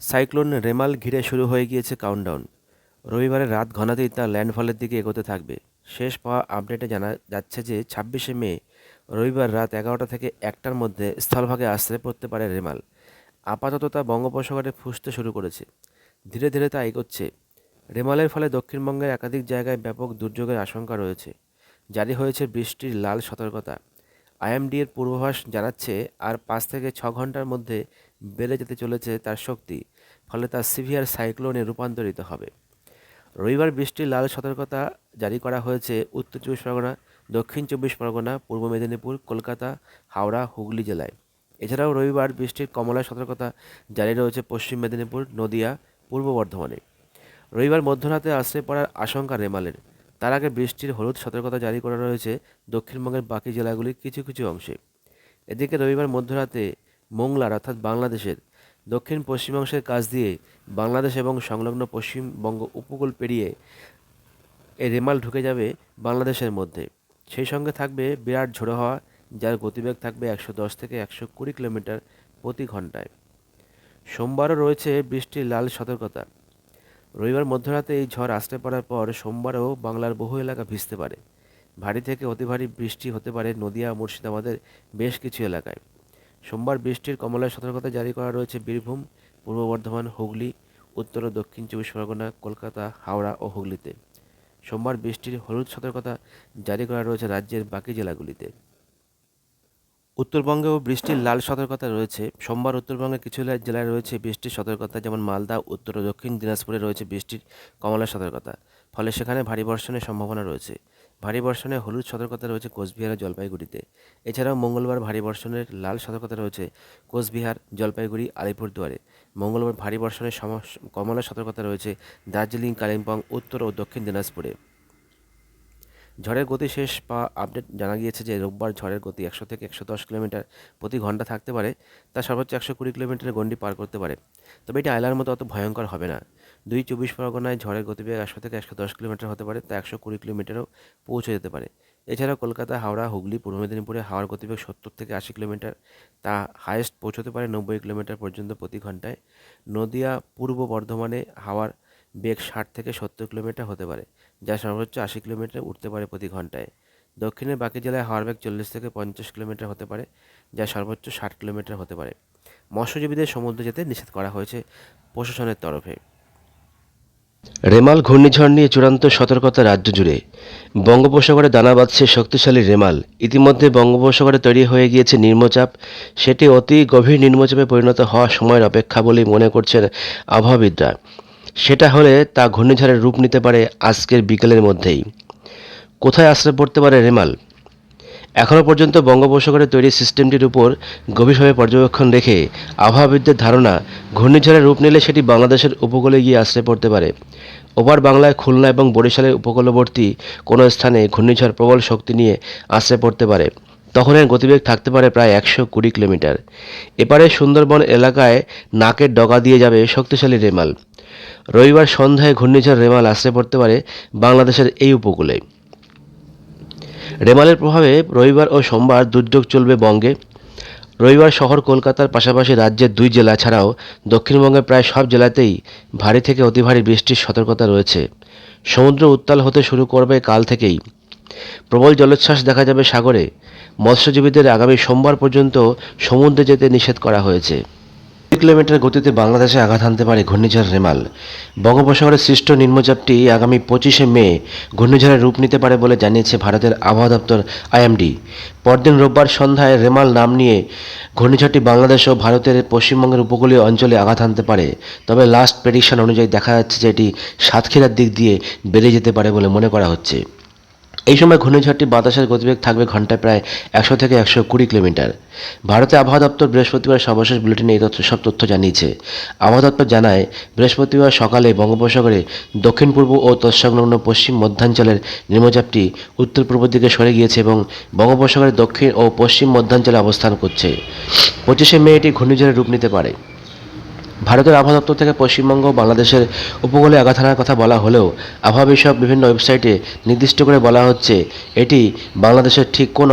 Cyclone Remal ঘিরে শুরু হয়ে গিয়েছে কাউন্টডাউন রবিবারের রাত ঘনাতেই তা ল্যান্ডফলের দিকে এগোতে থাকবে। শেষ পাওয়া আপডেটে জানা যাচ্ছে যে ছাব্বিশে মে, রবিবার রাত এগারোটা থেকে একটার মধ্যে স্থলভাগে আশ্রয় পড়তে পারে রেমাল। আপাতত তা বঙ্গোপসাগরে ফুসতে শুরু করেছে। ধীরে ধীরে তা এগোচ্ছে। রেমালের ফলে দক্ষিণবঙ্গের একাধিক জায়গায় ব্যাপক দুর্যোগের আশঙ্কা রয়েছে। জারি হয়েছে বৃষ্টির লাল সতর্কতা। আইএমডি এর পূর্বাভাস জানাচ্ছে, আর পাঁচ থেকে ছ ঘণ্টার মধ্যে বেড়ে যেতে চলেছে তার শক্তি, ফলে তা সিভিয়ার সাইক্লোনে রূপান্তরিত হবে। রবিবার বৃষ্টির লাল সতর্কতা জারি করা হয়েছে উত্তর চব্বিশ পরগনা, দক্ষিণ চব্বিশ পরগনা, পূর্ব মেদিনীপুর, কলকাতা, হাওড়া, হুগলি জেলায়। এছাড়াও রবিবার বৃষ্টির কমলা সতর্কতা জারি রয়েছে পশ্চিম মেদিনীপুর, নদিয়া, পূর্ব বর্ধমানে। রবিবার মধ্যরাতে আশ্রয় পড়ার আশঙ্কা রেমালের। তার আগে বৃষ্টির হলুদ সতর্কতা জারি করা রয়েছে দক্ষিণবঙ্গের বাকি জেলাগুলির কিছু কিছু অংশে। এদিকে রবিবার মধ্যরাতে মোংলার অর্থাৎ বাংলাদেশের দক্ষিণ পশ্চিমাংশের কাছ দিয়ে বাংলাদেশ এবং সংলগ্ন পশ্চিমবঙ্গ উপকূল পেরিয়ে এই রেমাল ঢুকে যাবে বাংলাদেশের মধ্যে। সেই সঙ্গে থাকবে বিরাট ঝোড়ো হওয়া, যার গতিবেগ থাকবে একশো দশ থেকে একশো কুড়ি কিলোমিটার প্রতি ঘন্টায়। সোমবারও রয়েছে বৃষ্টির লাল সতর্কতা। রবিবার মধ্যরাতে এই ঝড় আসতে পড়ার পর সোমবারও বাংলার বহু এলাকা ভিজতে পারে। ভারী থেকে অতি ভারী বৃষ্টি হতে পারে নদিয়া, মুর্শিদাবাদের বেশ কিছু এলাকায়। সোমবার বৃষ্টির কমলায় সতর্কতা জারি করা রয়েছে বীরভূম, পূর্ব বর্ধমান, হুগলি, উত্তর ও দক্ষিণ চব্বিশ পরগনা, কলকাতা, হাওড়া ও হুগলিতে। সোমবার বৃষ্টির হলুদ সতর্কতা জারি করা রয়েছে রাজ্যের বাকি জেলাগুলিতে। উত্তরবঙ্গেও বৃষ্টির লাল সতর্কতা রয়েছে। সোমবার উত্তরবঙ্গের কিছু জেলায় রয়েছে বৃষ্টির সতর্কতা, যেমন মালদা, উত্তর ও দক্ষিণ দিনাজপুরে রয়েছে বৃষ্টির কমলা সতর্কতা। ফলে সেখানে ভারী বর্ষণের সম্ভাবনা রয়েছে। ভারী বর্ষণে হলুদ সতর্কতা রয়েছে কোচবিহার ও জলপাইগুড়িতে। এছাড়াও মঙ্গলবার ভারী বর্ষণের লাল সতর্কতা রয়েছে কোচবিহার, জলপাইগুড়ি, আলিপুরদুয়ারে। মঙ্গলবার ভারী বর্ষণের কমলা সতর্কতা রয়েছে দার্জিলিং, কালিম্পং, উত্তর ও দক্ষিণ দিনাজপুরে। ঝড়ের গতি শেষ পাওয়া আপডেট জানা গিয়েছে যে রোববার ঝড়ের গতি একশো থেকে একশো দশ কিলোমিটার প্রতি ঘণ্টা থাকতে পারে, তা সর্বোচ্চ একশো কুড়ি কিলোমিটারের গণ্ডি পার করতে পারে। তবে এটি আয়লার মতো অত ভয়ঙ্কর হবে না। দুই চব্বিশ পরগনায় ঝড়ের গতিবেগ একশো থেকে একশো দশ কিলোমিটার হতে পারে, তা একশো কুড়ি কিলোমিটারও পৌঁছে যেতে পারে। এছাড়াও কলকাতা, হাওড়া, হুগলি, পূর্ব মেদিনীপুরে হাওয়ার গতিবেগ সত্তর থেকে আশি কিলোমিটার, তা হায়েস্ট পৌঁছতে পারে নব্বই কিলোমিটার পর্যন্ত প্রতি ঘন্টায়। নদিয়া, পূর্ব বর্ধমানে হাওয়ার বেগ ষাট থেকে সত্তর কিলোমিটার হতে পারে, যা সর্বোচ্চ আশি কিলোমিটার উঠতে পারে প্রতি ঘন্টায়। দক্ষিণের বাকি জেলায় হাওয়ার বেগ চল্লিশ থেকে পঞ্চাশ কিলোমিটার হতে পারে, যা সর্বোচ্চ ষাট কিলোমিটার হতে পারে। মৎস্যজীবীদের সমুদ্রে যেতে নিষেধ করা হয়েছে প্রশাসনের তরফে। রেমাল ঘূর্ণিঝড় নিয়ে চূড়ান্ত সতর্কতা রাজ্য জুড়ে। বঙ্গোপসাগরে দানা বাঁধছে শক্তিশালী রেমাল। ইতিমধ্যে বঙ্গোপসাগরে তৈরি হয়ে গিয়েছে নিম্নচাপ। সেটি অতি গভীর নিম্নচাপে পরিণত হওয়ার সময়ের অপেক্ষা বলেই মনে করছেন আবহাওয়াবিদরা। সেটা হলে তা ঘূর্ণিঝড়ের রূপ নিতে পারে আজকের বিকেলের মধ্যেই। কোথায় আশ্রয় পড়তে পারে রেমাল? এখনও পর্যন্ত বঙ্গোপসাগরে তৈরি সিস্টেমটির উপর গভীরভাবে পর্যবেক্ষণ রেখে আবহাওয়াবিদদের ধারণা, ঘূর্ণিঝড়ের রূপ নিলে সেটি বাংলাদেশের উপকূলে গিয়ে আশ্রয় পড়তে পারে। ওপার বাংলায় খুলনা এবং বরিশালের উপকূলবর্তী কোনো স্থানে ঘূর্ণিঝড় প্রবল শক্তি নিয়ে আশ্রয় পড়তে পারে। তখন এর গতিবেগ থাকতে পারে প্রায় একশো কুড়ি কিলোমিটার। এপারে সুন্দরবন এলাকায় নাকের ডগা দিয়ে যাবে শক্তিশালী রেমাল। রবিবার সন্ধ্যায় ঘূর্ণিঝড় রেমাল আশ্রয় পড়তে পারে বাংলাদেশের এই উপকূলে। রেমালের প্রভাবে রবিবার ও সোমবার দুর্যোগ চলবে বঙ্গে। রবিবার শহর কলকাতার পাশাপাশি রাজ্যের দুই জেলা ছাড়াও দক্ষিণবঙ্গের প্রায় সব জেলাতেই ভারী থেকে অতি ভারী বৃষ্টির সতর্কতা রয়েছে। সমুদ্র উত্তাল হতে শুরু করবে কাল থেকেই। প্রবল জলোচ্ছ্বাস দেখা যাবে সাগরে। মৎস্যজীবীদের আগামী সোমবার পর্যন্ত সমুদ্রে যেতে নিষেধ করা হয়েছে। কিলোমিটার গতিতে বাংলাদেশে আঘাত হানতে পারে ঘূর্ণিঝড় রেমাল। বঙ্গোপসাগরে সৃষ্ট নিম্নচাপটি আগামী পঁচিশে মে ঘূর্ণিঝড়ের রূপ নিতে পারে বলে জানিয়েছে ভারতের আবহাওয়া দপ্তর আইএমডি। পরদিন রোববার সন্ধ্যায় রেমাল নাম নিয়ে ঘূর্ণিঝড়টি বাংলাদেশ ও ভারতের পশ্চিমবঙ্গের উপকূলীয় অঞ্চলে আঘাত হানতে পারে। তবে লাস্ট প্রেডিকশন অনুযায়ী দেখা যাচ্ছে যে এটি সাতক্ষীরার দিক দিয়ে বেড়ে যেতে পারে বলে মনে করা হচ্ছে। এই সময় ঘূর্ণিঝড়টি বাতাসের গতিবেগ থাকবে ঘন্টায় প্রায় একশো থেকে একশো কুড়ি কিলোমিটার। ভারতে আবহাওয়া দপ্তর বৃহস্পতিবার সর্বশেষ বুলেটিনে এই তথ্য সব তথ্য জানিয়েছে। আবহাওয়া দপ্তর জানায়, বৃহস্পতিবার সকালে বঙ্গোপসাগরে দক্ষিণ পূর্ব ও তৎসংলগ্ন পশ্চিম মধ্যাঞ্চলের নিম্নচাপটি উত্তর পূর্ব দিকে সরে গিয়েছে এবং বঙ্গোপসাগরের দক্ষিণ ও পশ্চিম মধ্যাঞ্চলে অবস্থান করছে। পঁচিশে মে এটি ঘূর্ণিঝড়ের রূপ নিতে পারে। ভারতের আবহাওয়া দপ্তর থেকে পশ্চিমবঙ্গ বাংলাদেশের উপকূলে আঘাত হানার কথা বলা হলেও আবহাওয়া বিষয়ক বিভিন্ন ওয়েবসাইটে নির্দিষ্ট করে বলা হচ্ছে এটি বাংলাদেশের ঠিক কোন